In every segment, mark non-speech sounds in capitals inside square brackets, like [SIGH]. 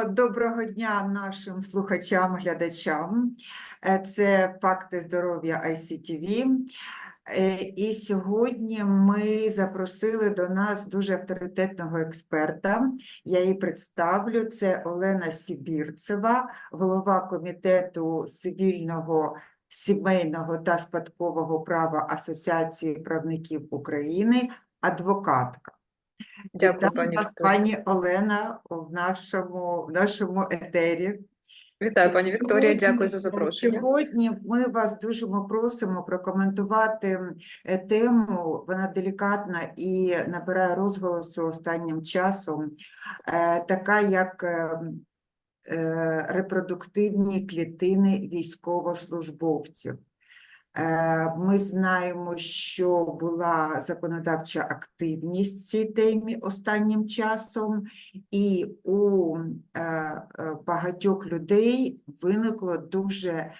Доброго дня нашим слухачам, глядачам. Е, Це факти здоров'я ICTV. Е, І сьогодні ми запросили до нас дуже авторитетного експерта. Я її представлю. Це Олена Сібірцева, голова комітету цивільного, сімейного та спадкового права Асоціації правників України, адвокатка. Дякую, Вітаю пані вас, Вікторія. пані Олена, в нашому, в нашому етері. Вітаю, пані Вікторія. Сьогодні- Дякую за запрошення. Сьогодні ми вас дуже просимо прокоментувати е, тему. Вона делікатна і набирає розголосу останнім часом, е, така як е, е, репродуктивні клітини військовослужбовців. Е, Ми знаємо, що була законодавча активність в цій темі останнім часом, і у е, е, багатьох людей виникло дуже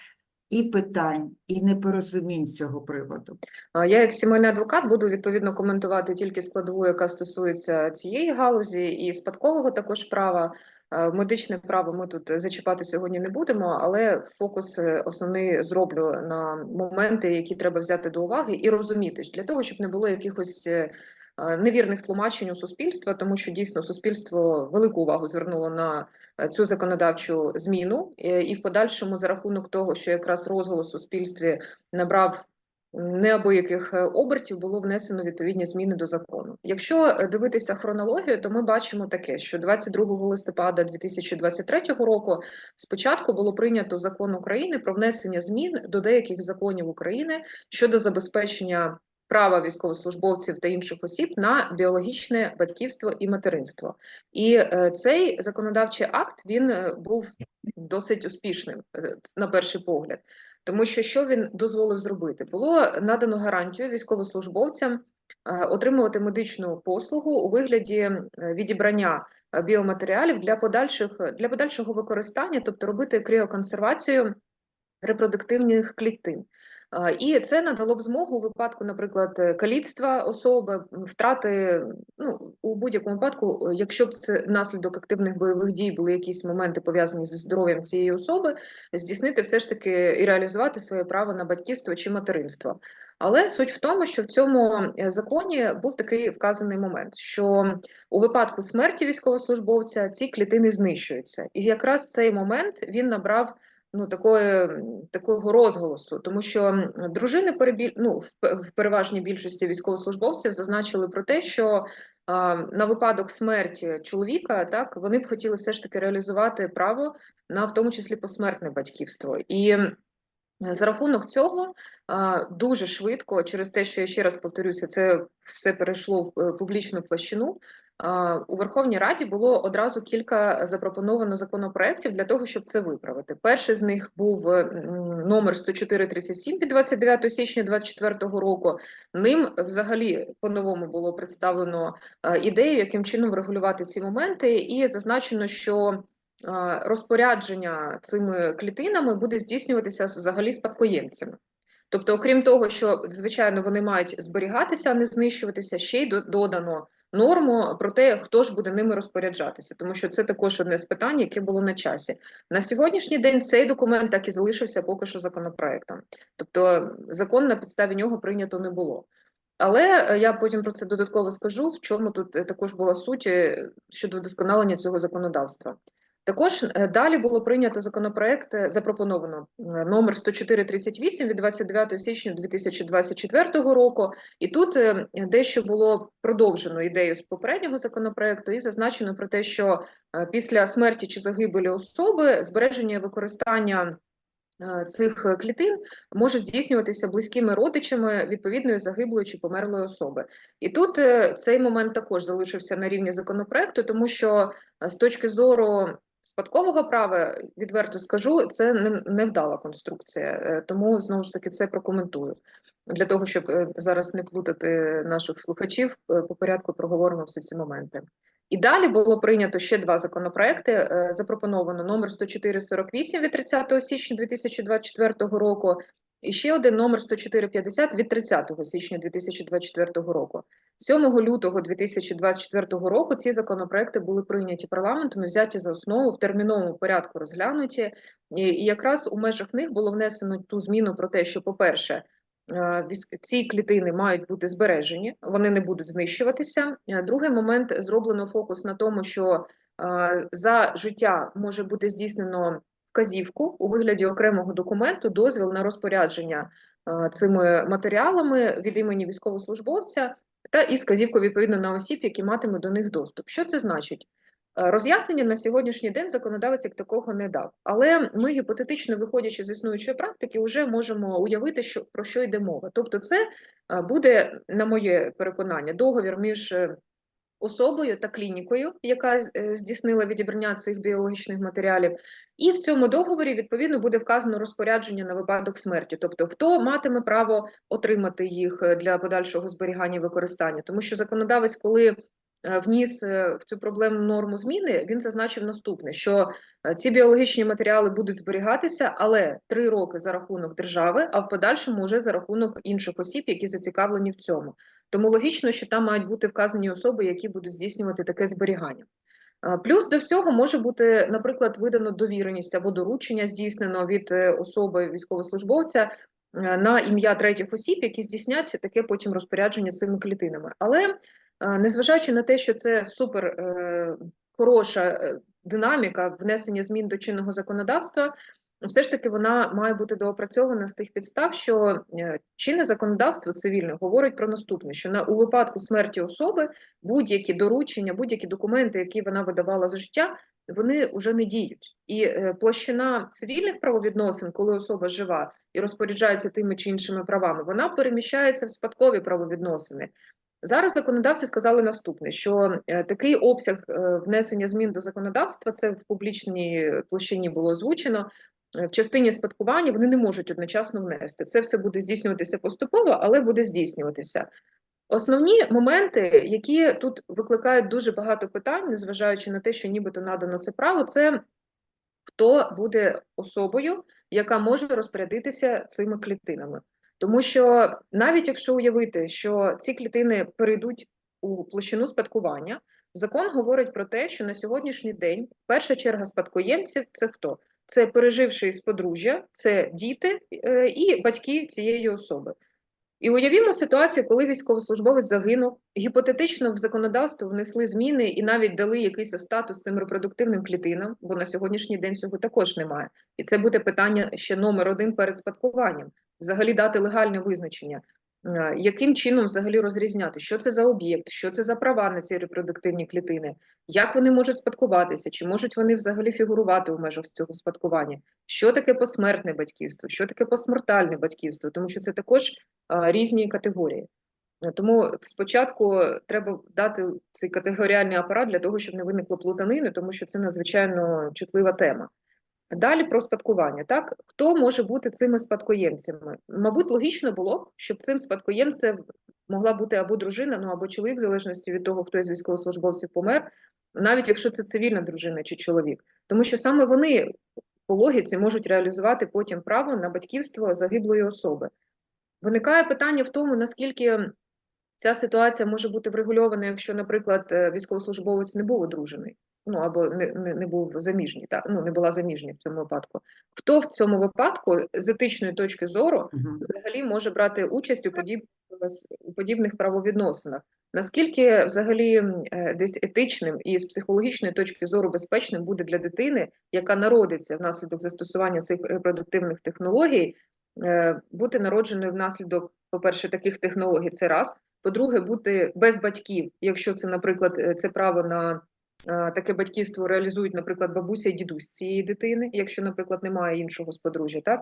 і питань, і непорозумінь цього приводу. Я, як сімейний адвокат, буду відповідно коментувати тільки складову, яка стосується цієї галузі, і спадкового також права. Е, Медичне право ми тут зачіпати сьогодні не будемо, але фокус е, основний зроблю на моменти, які треба взяти до уваги і розуміти для того, щоб не було якихось е, невірних тлумачень у суспільства, тому що дійсно суспільство велику увагу звернуло на цю законодавчу зміну, і в подальшому за рахунок того, що якраз розголос у суспільстві набрав неабияких е, обертів, було внесено відповідні зміни до закону. Якщо е, дивитися хронологію, то ми бачимо таке, що 22 листопада 2023 року спочатку було прийнято закон України про внесення змін до деяких законів України щодо забезпечення права військовослужбовців та інших осіб на біологічне батьківство і материнство. І е, цей законодавчий акт він був досить успішним на перший погляд. Тому що що він дозволив зробити? Було надано гарантію військовослужбовцям е, отримувати медичну послугу у вигляді е, відібрання е, біоматеріалів для подальших для подальшого використання, тобто робити кріоконсервацію репродуктивних клітин. І це надало б змогу у випадку, наприклад, е, каліцтва особи, втрати ну у будь-якому випадку, е, якщо б це наслідок активних бойових дій були якісь моменти пов'язані зі здоров'ям цієї особи, здійснити все ж таки і реалізувати своє право на батьківство чи материнство. Але суть в тому, що в цьому е, законі був такий вказаний момент, що у випадку смерті військовослужбовця ці клітини знищуються, і якраз цей момент він набрав ну такої такого розголосу, тому що дружини перебіль... ну, в, переважній більшості військовослужбовців зазначили про те, що на випадок смерті чоловіка так вони б хотіли все ж таки реалізувати право на в тому числі посмертне батьківство. І за рахунок цього дуже швидко, через те, що я ще раз повторюся, це все перейшло в е, публічну площину. У Верховній Раді було одразу кілька запропоновано законопроєктів для того, щоб це виправити. Перший з них був е, номер 10437 від 29 січня 2024 року. Ним взагалі по-новому було представлено е, ідею, яким чином врегулювати ці моменти, і зазначено, що розпорядження цими клітинами буде здійснюватися взагалі спадкоємцями. Тобто, окрім того, що звичайно вони мають зберігатися, а не знищуватися, ще й додано норму про те, хто ж буде ними розпоряджатися, тому що це також одне з питань, яке було на часі. На сьогоднішній день цей документ так і залишився поки що законопроектом. Тобто закон на підставі нього прийнято не було. Але е, я потім про це додатково скажу, в чому тут е, також була суть е, щодо вдосконалення цього законодавства. Також е, далі було прийнято законопроект, е, запропоновано е, номер 10438 від 29 січня 2024 року. І тут дещо було продовжено ідею з попереднього законопроекту і зазначено про те, що після смерті чи загибелі особи збереження використання цих клітин може здійснюватися близькими родичами відповідної загиблої чи померлої особи. І тут цей момент також залишився на рівні законопроекту, тому що з точки зору спадкового права, відверто скажу, це не- невдала конструкція, е, тому знову ж таки це прокоментую. Для того, щоб е, зараз не плутати наших слухачів, е, по порядку проговоримо всі ці моменти. І далі було прийнято ще два законопроекти. Запропоновано номер 10448 від 30 січня 2024 року І ще один номер 10450 від 30 січня 2024 року. 7 лютого 2024 року ці законопроекти були прийняті парламентом і взяті за основу в терміновому порядку розглянуті. І, якраз у межах них було внесено ту зміну про те, що, по-перше, е, ці клітини мають бути збережені, вони не будуть знищуватися. Е, Другий момент зроблено фокус на тому, що е, за життя може бути здійснено вказівку у вигляді окремого документу, дозвіл на розпорядження е, цими матеріалами від імені військовослужбовця та і сказівку відповідно на осіб, які матимуть до них доступ. Що це значить? Е, Роз'яснення на сьогоднішній день законодавець як такого не дав. Але ми гіпотетично, виходячи з існуючої практики, вже можемо уявити, що про що йде мова. Тобто, це е, буде, на моє переконання, договір між особою та клінікою, яка е, здійснила відібрання цих біологічних матеріалів, і в цьому договорі відповідно буде вказано розпорядження на випадок смерті, тобто хто матиме право отримати їх е, для подальшого зберігання і використання, тому що законодавець, коли е, вніс в цю проблемну норму зміни, він зазначив наступне: що ці біологічні матеріали будуть зберігатися, але три роки за рахунок держави, а в подальшому вже за рахунок інших осіб, які зацікавлені в цьому. Тому логічно, що там мають бути вказані особи, які будуть здійснювати таке зберігання. Е, Плюс до всього може бути, наприклад, видано довіреність або доручення здійснено від е, особи військовослужбовця е, на ім'я третіх осіб, які здійснять таке потім розпорядження цими клітинами. Але незважаючи на те, що це супер хороша динаміка внесення змін до чинного законодавства, все ж таки вона має бути доопрацьована з тих підстав, що е, чинне законодавство цивільне говорить про наступне: що на у випадку смерті особи будь-які доручення, будь-які документи, які вона видавала за життя, вони вже не діють. І е, площина цивільних правовідносин, коли особа жива і розпоряджається тими чи іншими правами, вона переміщається в спадкові правовідносини. Зараз законодавці сказали наступне: що е, такий обсяг внесення змін до законодавства, це в публічній площині було озвучено. В частині спадкування вони не можуть одночасно внести. Це все буде здійснюватися поступово, але буде здійснюватися. Основні моменти, які тут викликають дуже багато питань, незважаючи на те, що нібито надано це право, це хто буде особою, яка може розпорядитися цими клітинами. Тому що навіть якщо уявити, що ці клітини перейдуть у площину спадкування, закон говорить про те, що на сьогоднішній день перша черга спадкоємців це хто? Це переживши із подружжя, це діти е, і батьки цієї особи. І уявімо ситуацію, коли військовослужбовець загинув, гіпотетично в законодавство внесли зміни і навіть дали якийсь статус цим репродуктивним клітинам, бо на сьогоднішній день цього також немає. І це буде питання ще номер один перед спадкуванням. Взагалі дати легальне визначення, яким чином взагалі розрізняти, що це за об'єкт, що це за права на ці репродуктивні клітини, як вони можуть спадкуватися, чи можуть вони взагалі фігурувати в межах цього спадкування, що таке посмертне батьківство, що таке посмертальне батьківство, тому що це також а, різні категорії. Е, Тому спочатку треба дати цей категоріальний апарат для того, щоб не виникло плутанини, тому що це надзвичайно чутлива тема. Далі про спадкування. Так, хто може бути цими спадкоємцями? Мабуть, логічно було б, щоб цим спадкоємцем могла бути або дружина, ну або чоловік, в залежності від того, хто із військовослужбовців помер, навіть якщо це цивільна дружина чи чоловік, тому що саме вони по логіці можуть реалізувати потім право на батьківство загиблої особи. Виникає питання в тому, наскільки ця ситуація може бути врегульована, якщо, наприклад, е, військовослужбовець не був одружений, ну або не, не, не був заміжній, так, ну не була заміжня в цьому випадку. Хто в цьому випадку з етичної точки зору взагалі може брати участь у подібних, у подібних правовідносинах? Наскільки взагалі е, десь етичним і з психологічної точки зору безпечним буде для дитини, яка народиться внаслідок застосування цих репродуктивних технологій, е, бути народженою внаслідок, по-перше, таких технологій це раз. По-друге, бути без батьків, якщо це, наприклад, е, це право на таке батьківство реалізують, наприклад, бабуся і дідусь цієї дитини, якщо, наприклад, немає іншого з подружжя, так?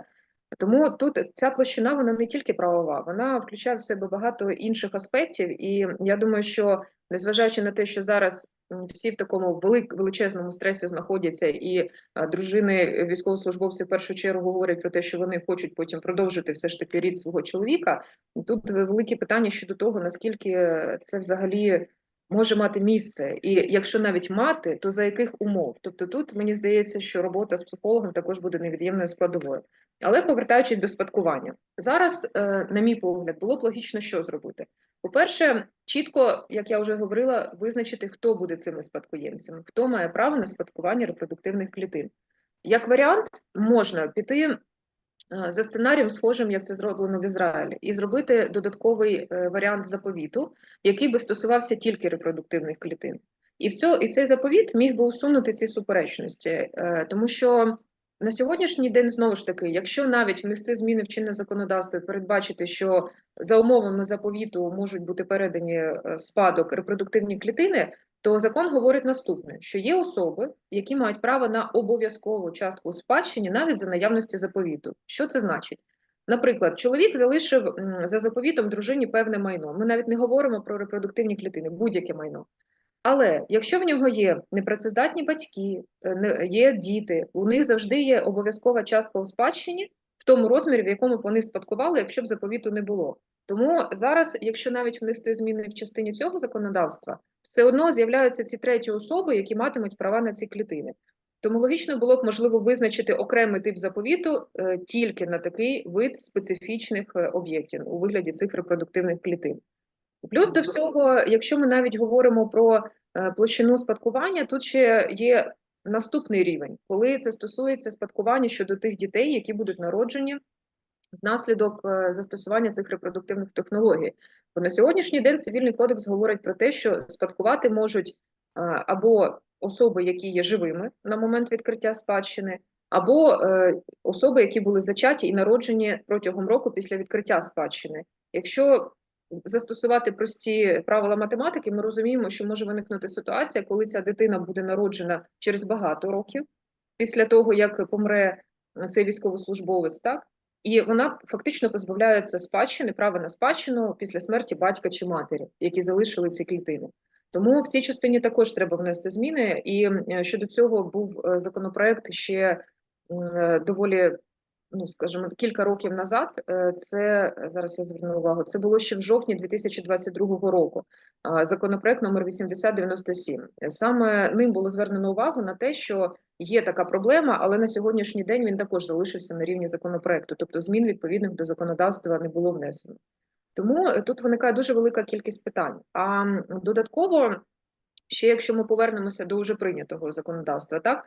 Тому тут ця площина вона не тільки правова, вона включає в себе багато інших аспектів, і я думаю, що незважаючи на те, що зараз всі в такому велик, величезному стресі знаходяться, і а, дружини військовослужбовців в першу чергу говорять про те, що вони хочуть потім продовжити все ж таки рід свого чоловіка. Тут велике питання щодо того, наскільки це взагалі може мати місце, і якщо навіть мати, то за яких умов? Тобто тут мені здається, що робота з психологом також буде невід'ємною складовою. Але повертаючись до спадкування, зараз, е, на мій погляд, було б логічно що зробити. По-перше, чітко, як я вже говорила, визначити, хто буде цими спадкоємцями, хто має право на спадкування репродуктивних клітин. Як варіант, можна піти за сценарієм, схожим, як це зроблено в Ізраїлі, і зробити додатковий е, варіант заповіту, який би стосувався тільки репродуктивних клітин. І в цьо, і цей заповіт міг би усунути ці суперечності, е, тому що на сьогоднішній день знову ж таки, якщо навіть внести зміни в чинне законодавство і передбачити, що за умовами заповіту можуть бути передані е, в спадок репродуктивні клітини, то закон говорить наступне: що є особи, які мають право на обов'язкову частку у спадщині навіть за наявності заповіту. Що це значить? Наприклад, чоловік залишив за заповітом дружині певне майно. Ми навіть не говоримо про репродуктивні клітини, будь-яке майно. Але якщо в нього є непрацездатні батьки, е, є діти, у них завжди є обов'язкова частка у спадщині в тому розмірі, в якому б вони спадкували, якщо б заповіту не було. Тому зараз, якщо навіть внести зміни в частині цього законодавства, все одно з'являються ці треті особи, які матимуть права на ці клітини. Тому логічно було б можливо визначити окремий тип заповіту е, тільки на такий вид специфічних е, об'єктів у вигляді цих репродуктивних клітин. Плюс до всього, якщо ми навіть говоримо про е, площину спадкування, тут ще є наступний рівень, коли це стосується спадкування щодо тих дітей, які будуть народжені внаслідок е, застосування цих репродуктивних технологій. Бо на сьогоднішній день цивільний кодекс говорить про те, що спадкувати можуть е, або особи, які є живими на момент відкриття спадщини, або е, особи, які були зачаті і народжені протягом року після відкриття спадщини. Якщо застосувати прості правила математики, ми розуміємо, що може виникнути ситуація, коли ця дитина буде народжена через багато років після того, як помре е, цей військовослужбовець, так і вона фактично позбавляється спадщини, права на спадщину після смерті батька чи матері, які залишили ці клітини. Тому в цій частині також треба внести зміни. І е, щодо цього був е, законопроект ще доволі ну скажімо, кілька років назад. е, Це зараз я зверну увагу. Це було ще в жовтні 2022 року. Законопроект номер 8097. Саме ним було звернено увагу на те, що є така проблема, але на сьогоднішній день він також залишився на рівні законопроекту, тобто змін відповідних до законодавства не було внесено. Тому е, тут виникає дуже велика кількість питань. А додатково, ще якщо ми повернемося до вже прийнятого законодавства, так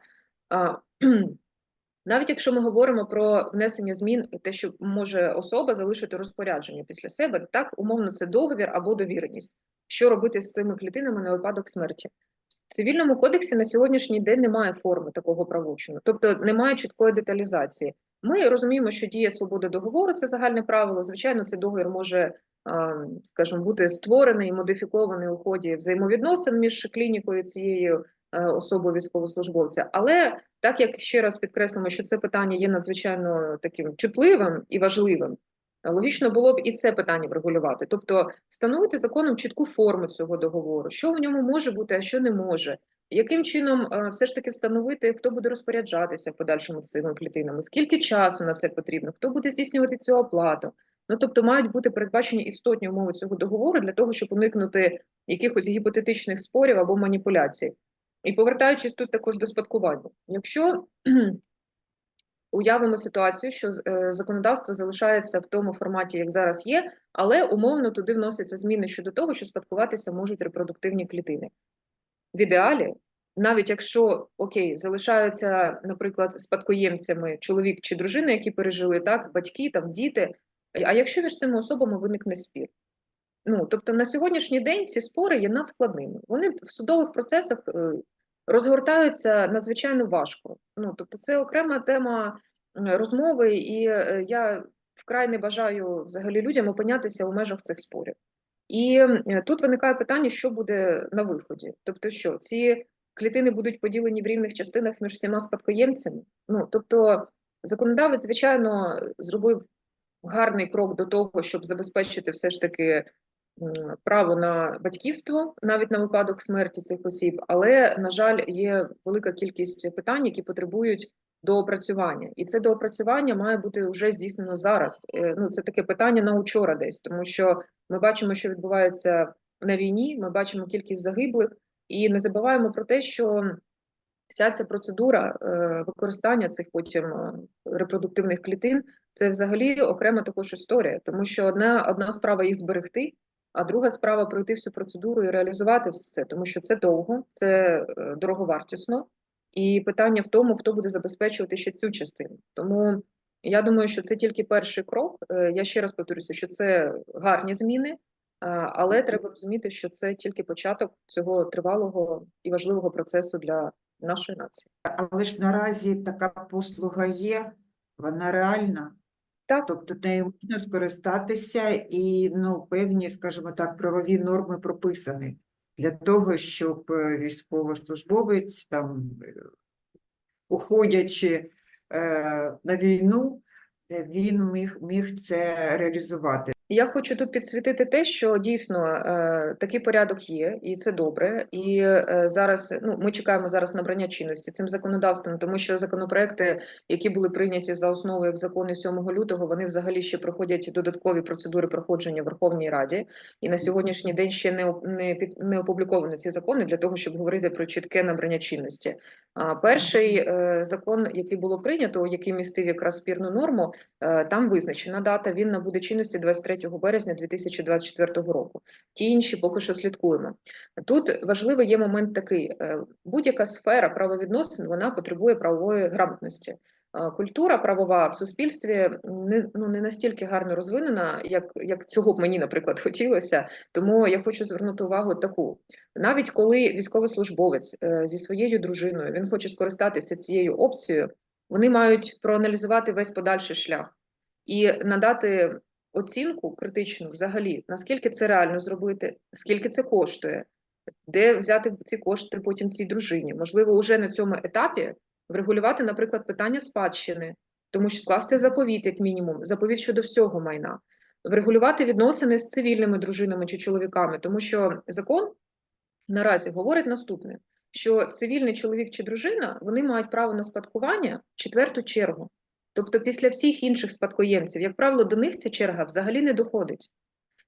навіть якщо ми говоримо про внесення змін, те, що може особа залишити розпорядження після себе, так умовно це договір або довіреність. Що робити з цими клітинами на випадок смерті? В цивільному кодексі на сьогоднішній день немає форми такого правочину, тобто немає чіткої деталізації. Ми розуміємо, що діє свобода договору, це загальне правило. Звичайно, цей договір може, а, скажімо, бути створений і модифікований у ході взаємовідносин між клінікою цією е, особою військовослужбовця. Але так як ще раз підкреслимо, що це питання є надзвичайно таким чутливим і важливим, логічно було б і це питання врегулювати. Тобто встановити законом чітку форму цього договору, що в ньому може бути, а що не може. Яким чином е, все ж таки встановити, хто буде розпоряджатися в подальшому цими клітинами, скільки часу на це потрібно, хто буде здійснювати цю оплату? Ну тобто мають бути передбачені істотні умови цього договору для того, щоб уникнути якихось гіпотетичних спорів або маніпуляцій. І повертаючись тут також до спадкування, якщо [CLEARS THROAT] уявимо ситуацію, що е, законодавство залишається в тому форматі, як зараз є, але умовно туди вносяться зміни щодо того, що спадкуватися можуть репродуктивні клітини. В ідеалі, навіть якщо окей, залишаються, наприклад, спадкоємцями чоловік чи дружина, які пережили так, батьки, там діти. А якщо між цими особами виникне спір? Ну, тобто на сьогоднішній день ці спори є надскладними. Вони в судових процесах е, розгортаються надзвичайно важко. Ну, тобто, це окрема тема розмови, і е, я вкрай не бажаю взагалі людям опинятися у межах цих спорів. І тут виникає питання, що буде на виході. Тобто, що ці клітини будуть поділені в рівних частинах між всіма спадкоємцями. Ну, тобто, законодавець, звичайно, зробив гарний крок до того, щоб забезпечити все ж таки право на батьківство навіть на випадок смерті цих осіб, але, на жаль, є велика кількість питань, які потребують доопрацювання. І це доопрацювання має бути вже здійснено зараз. Е, Ну, це таке питання на учора десь, тому що ми бачимо, що відбувається на війні, ми бачимо кількість загиблих, і не забуваємо про те, що вся ця процедура е, використання цих потім е, репродуктивних клітин це взагалі окрема також історія, тому що одна, одна справа їх зберегти, а друга справа пройти всю процедуру і реалізувати все, тому що це довго, це е, дороговартісно, і питання в тому, хто буде забезпечувати ще цю частину. Тому я думаю, що це тільки перший крок. Е, Я ще раз повторюся, що це гарні зміни, е, але треба розуміти, що це тільки початок цього тривалого і важливого процесу для нашої нації. Але ж наразі така послуга є, вона реальна. Так. Тобто нею можна скористатися і ну, певні, скажімо так, правові норми прописані для того, щоб е, військовослужбовець, там, е, уходячи е, на війну, е, він міг, міг це реалізувати. Я хочу тут підсвітити те, що дійсно е, такий порядок є, і це добре. І е, зараз ну ми чекаємо зараз набрання чинності цим законодавством, тому що законопроекти, які були прийняті за основу як закони 7 лютого, вони взагалі ще проходять додаткові процедури проходження Верховній Раді. І на сьогоднішній день ще не не не опубліковані ці закони для того, щоб говорити про чітке набрання чинності. А перший е, закон, який було прийнято, який містив якраз спірну норму, Там визначена дата, він набуде чинності 23 березня 2024 року. Ті інші поки що слідкуємо. Тут важливий є момент такий: е, будь-яка сфера правовідносин вона потребує правової грамотності. Е, Культура правова в суспільстві не, ну, не настільки гарно розвинена, як, як цього б мені, наприклад, [LAUGHS] хотілося. Тому я хочу звернути увагу таку: навіть коли військовослужбовець е, зі своєю дружиною він хоче скористатися цією опцією, вони мають проаналізувати весь подальший шлях і надати оцінку критичну взагалі, наскільки це реально зробити, скільки це коштує, де взяти ці кошти потім цій дружині. Можливо, уже на цьому етапі врегулювати, наприклад, питання спадщини, тому що скласти заповіт, як мінімум, заповіт щодо всього майна, врегулювати відносини з цивільними дружинами чи чоловіками, тому що закон наразі говорить наступне: що цивільний чоловік чи дружина вони мають право на спадкування в четверту чергу. Тобто, після всіх інших спадкоємців, як правило, до них ця черга взагалі не доходить.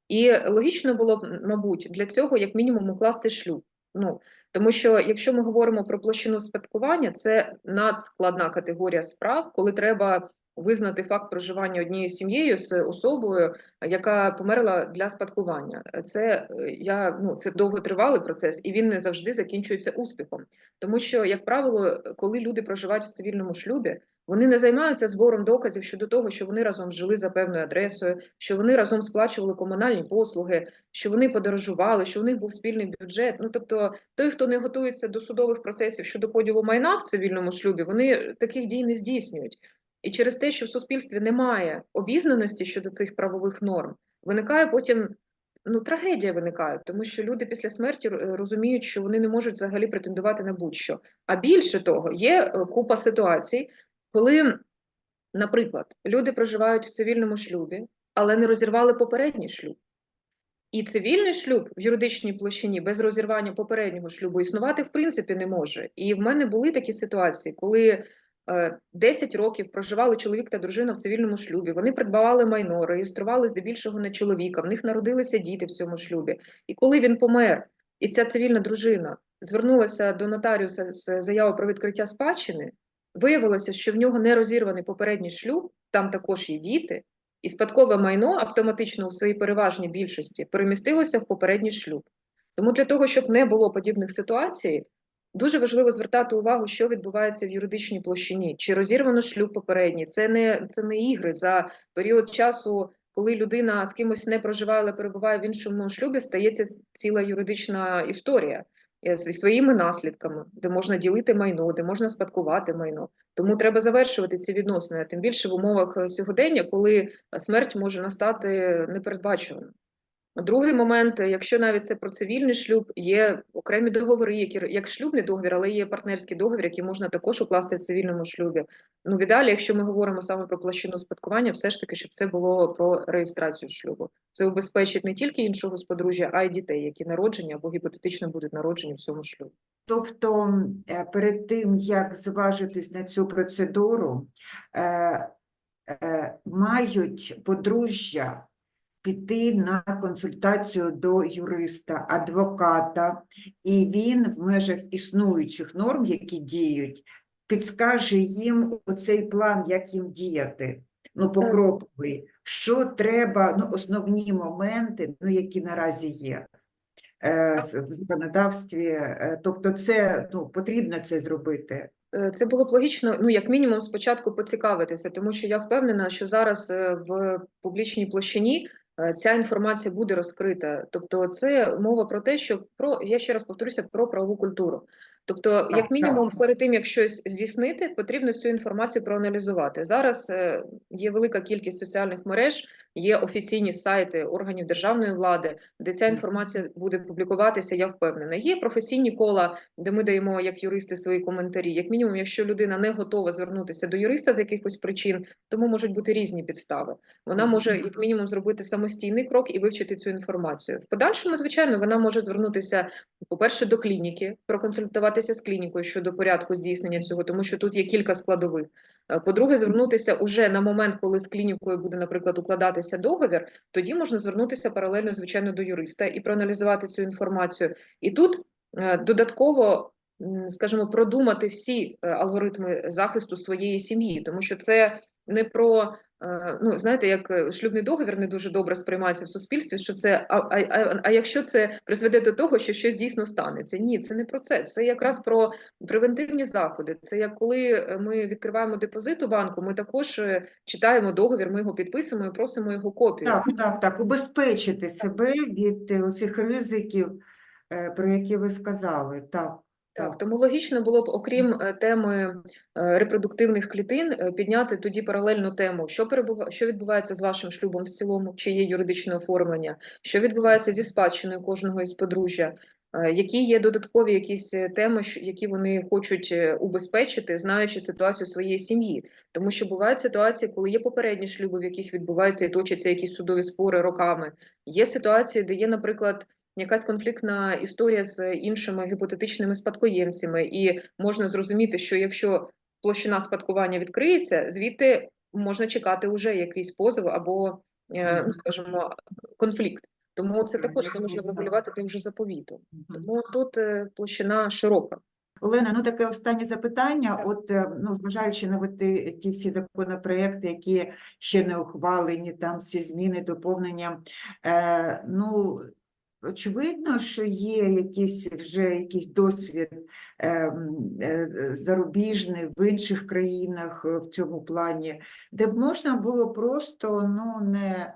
І логічно було б, мабуть, для цього як мінімум укласти шлюб. Ну тому що якщо ми говоримо про площину спадкування, це надскладна категорія справ, коли треба визнати факт проживання однією сім'єю з особою, яка померла для спадкування. Це е, я ну це довготривалий процес, і він не завжди закінчується успіхом. Тому що, як правило, коли люди проживають в цивільному шлюбі, вони не займаються збором доказів щодо того, що вони разом жили за певною адресою, що вони разом сплачували комунальні послуги, що вони подорожували, що у них був спільний бюджет. Ну тобто, той, хто не готується до судових процесів щодо поділу майна в цивільному шлюбі, вони таких дій не здійснюють. І через те, що в суспільстві немає обізнаності щодо цих правових норм, виникає потім ну, трагедія виникає, тому що люди після смерті розуміють, що вони не можуть взагалі претендувати на будь-що. А більше того, є е, купа ситуацій, коли, наприклад, люди проживають в цивільному шлюбі, але не розірвали попередній шлюб. І цивільний шлюб в юридичній площині без розірвання попереднього шлюбу існувати в принципі не може. І в мене були такі ситуації, коли е, 10 років проживали чоловік та дружина в цивільному шлюбі, вони придбавали майно, реєстрували здебільшого на чоловіка, в них народилися діти в цьому шлюбі. І коли він помер, і ця цивільна дружина звернулася до нотаріуса з заявою про відкриття спадщини, виявилося, що в нього не розірваний попередній шлюб, там також є діти, і спадкове майно автоматично у своїй переважній більшості перемістилося в попередній шлюб. Тому для того, щоб не було подібних ситуацій, дуже важливо звертати увагу, що відбувається в юридичній площині, чи розірвано шлюб попередній. Це не, це не ігри за період часу, коли людина з кимось не проживає, але перебуває в іншому шлюбі, стається ціла юридична історія е, зі своїми наслідками, де можна ділити майно, де можна спадкувати майно. Тому треба завершувати ці відносини, тим більше в умовах е, сьогодення, коли смерть може настати непередбачувано. Другий момент, якщо навіть це про цивільний шлюб, є окремі договори, які як шлюбний договір, але є партнерський договір, який можна також укласти в цивільному шлюбі. Ну, в ідеалі, якщо ми говоримо саме про площину спадкування, все ж таки, щоб це було про реєстрацію шлюбу. Це убезпечить не тільки іншого сподружжя, а й дітей, які народжені або гіпотетично будуть народжені в цьому шлюбі. Тобто, е, перед тим, як зважитись на цю процедуру, е, е, мають подружжя піти на консультацію до юриста, адвоката, і він в межах існуючих норм, які діють, підскаже їм оцей план, як їм діяти, ну, покроковий, що треба, ну, основні моменти, ну, які наразі є е, в законодавстві. Е, Тобто це, ну, потрібно це зробити. Е, Це було б логічно, ну як мінімум, спочатку поцікавитися, тому що я впевнена, що зараз е, в публічній площині ця інформація буде розкрита. Тобто, це мова про те, що про я ще раз повторюся про правову культуру. Тобто, як так. мінімум, перед тим як щось здійснити, потрібно цю інформацію проаналізувати. Зараз е, є велика кількість соціальних мереж, є офіційні сайти органів державної влади, де ця інформація буде публікуватися. Я впевнена. Є професійні кола, де ми даємо як юристи свої коментарі. Як мінімум, якщо людина не готова звернутися до юриста з якихось причин, тому можуть бути різні підстави. Вона може як мінімум зробити самостійний крок і вивчити цю інформацію. В подальшому, звичайно, вона може звернутися, по-перше, до клініки, проконсультуватися з клінікою щодо порядку здійснення цього, тому що тут є кілька складових. Е, По-друге, звернутися уже на момент, коли з клінікою буде, наприклад, укладатися договір, тоді можна звернутися паралельно, звичайно, до юриста і проаналізувати цю інформацію. І тут е, додатково, скажімо, продумати всі е, алгоритми захисту своєї сім'ї, тому що це не про. Е, Ну, знаєте, як е, шлюбний договір не дуже добре сприймається в суспільстві, що це а, а, а, якщо це призведе до того, що щось дійсно станеться? Ні, це не про це. Це якраз про превентивні заходи. Це як коли е, ми відкриваємо депозит у банку, ми також читаємо договір, ми його підписуємо і просимо його копію. Так, так, так, убезпечити себе від оцих ризиків, про які ви сказали. Так, Так, тому логічно було б, окрім е, теми е, репродуктивних клітин, е, підняти тоді паралельну тему, що перебува... що відбувається з вашим шлюбом в цілому, чи є юридичне оформлення, що відбувається зі спадщиною кожного із подружжя, які є додаткові якісь теми, які вони хочуть убезпечити, знаючи ситуацію своєї сім'ї. Тому що бувають ситуації, коли є попередні шлюби, в яких відбуваються і точаться якісь судові спори роками. Є ситуації, де є, наприклад, якась конфліктна історія з іншими гіпотетичними спадкоємцями, і можна зрозуміти, що якщо площина спадкування відкриється, звідти можна чекати уже якийсь позов або, е, ну скажімо, конфлікт. Тому це також це можна врегулювати тим же заповітом. Тому тут е, площина широка. Олена, ну таке останнє запитання. От, е, ну, зважаючи на от ті, ті всі законопроекти, які ще не ухвалені, там всі зміни, доповнення, е, ну, очевидно, що є якийсь вже якийсь досвід е, е, зарубіжний в інших країнах е, в цьому плані, де б можна було просто, ну, не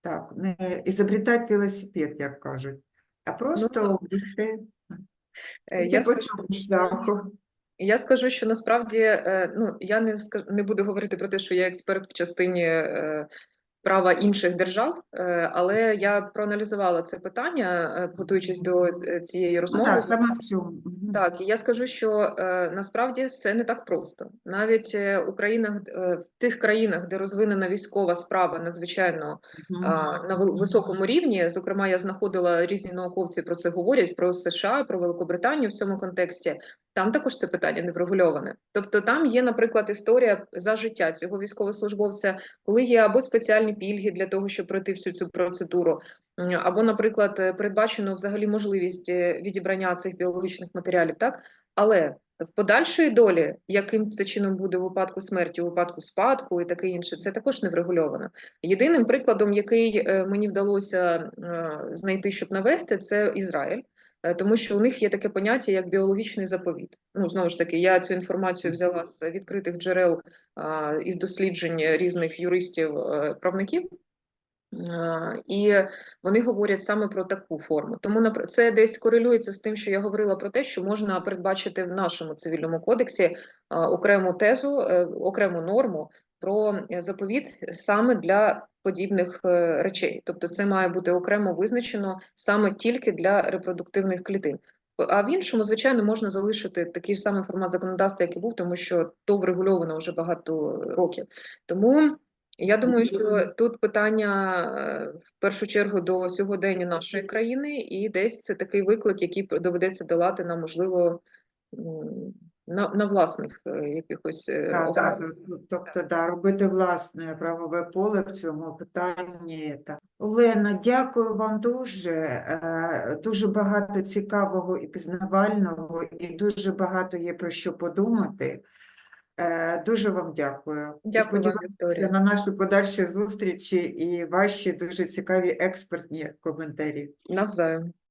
так, не ізобретати велосипед, як кажуть, а просто ввести Е, Я по цьому шляху. Я скажу, що насправді е, ну я не не буду говорити про те, що я експерт в частині е, права інших держав, е, але я проаналізувала це питання, е, готуючись до е, цієї Ну, розмови. так, саме в цьому. Так, і я скажу, що насправді все не так просто. Навіть у країнах, в тих країнах, де розвинена військова справа надзвичайно Мгм. а, на високому рівні. Зокрема, я знаходила різні науковці про це говорять про США, про Великобританію в цьому контексті. Там також це питання не врегульоване. Тобто, там є, наприклад, історія за життя цього військовослужбовця, коли є або спеціальні пільги для того, щоб пройти всю цю процедуру, або, наприклад, е, передбачено взагалі можливість е, відібрання цих біологічних матеріалів, так але в подальшої долі, яким це чином буде у випадку смерті, у випадку спадку і таке інше, це також не врегульовано. Єдиним прикладом, який е, мені вдалося знайти, щоб навести, це Ізраїль. Е, Тому що у них є таке поняття як біологічний заповіт. Ну знову ж таки, я цю інформацію взяла з відкритих джерел із досліджень різних юристів е, правників. І вони говорять саме про таку форму. Тому це десь корелюється з тим, що я говорила про те, що можна передбачити в нашому цивільному кодексі окрему тезу, е, окрему норму про е, заповіт саме для подібних е, речей. Тобто, це має бути окремо визначено саме тільки для репродуктивних клітин. А в іншому, звичайно, можна залишити такий самий формат законодавства, як і був, тому що то врегульовано вже багато років. Тому я думаю, що тут питання е, в першу чергу до сьогодення нашої країни, і десь це такий виклик, який доведеться долати нам, можливо, на, на власних е, якихось е, Так, так, Тобто, да, робити власне правове поле в цьому питанні. Так. Олена, дякую вам дуже. Е, Дуже багато цікавого і пізнавального, і дуже багато є про що подумати. Дуже вам дякую. Дякую вам, Вікторія. на наші подальші зустрічі і ваші дуже цікаві експертні коментарі. Навзаєм.